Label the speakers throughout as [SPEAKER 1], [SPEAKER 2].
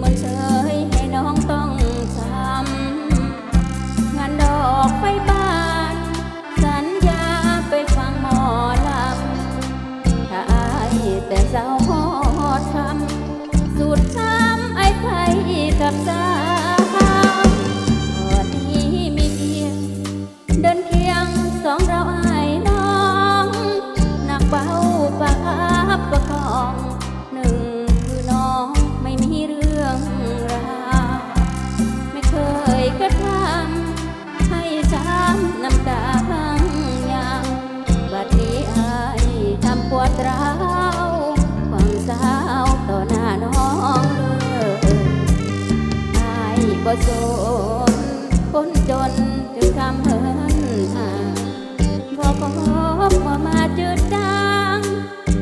[SPEAKER 1] มันเช้ บ่สนคนจนจึงทำเหินห่างพอพบว่ามาจืดจาง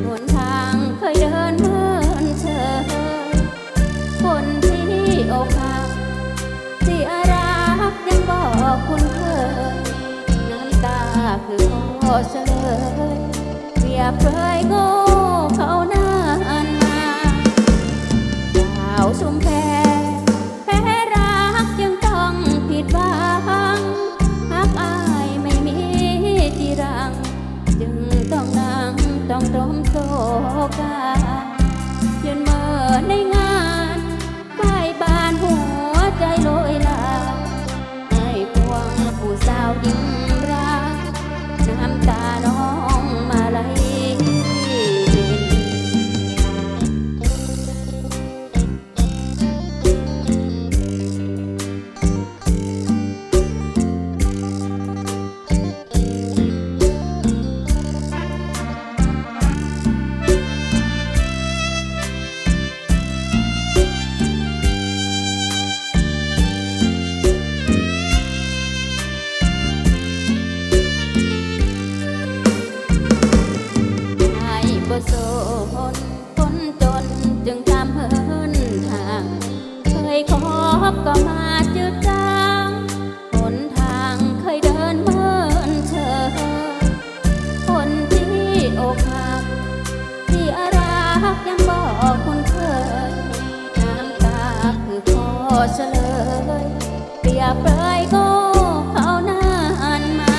[SPEAKER 1] หนทางเคยเดินเมินเฉยคนที่อกหักที่อารักยังบอกคุณเคยน้ำตาคือพอเฉลยเปรียบเคยโง่เขานานมาสาวชุมแพ กายืนเมื่อในงานใบบานหัวใจลอยลาให้ควงผู้สาวยิ้ม ยคบก็มาจืดจางหนทางเคยเดินเมินเฉยคนที่อกหักที่อารักยังบอกคุณเคยน้ำตาคือขอเฉลย เปรียบเปรยโง่เขานานมา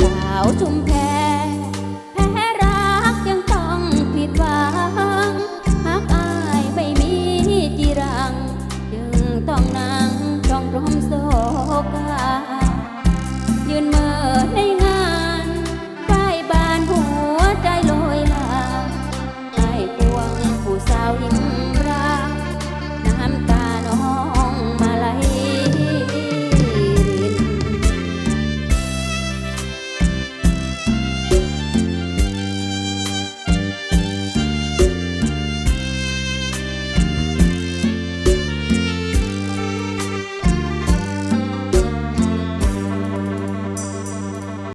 [SPEAKER 1] สาวชุมแพ งต้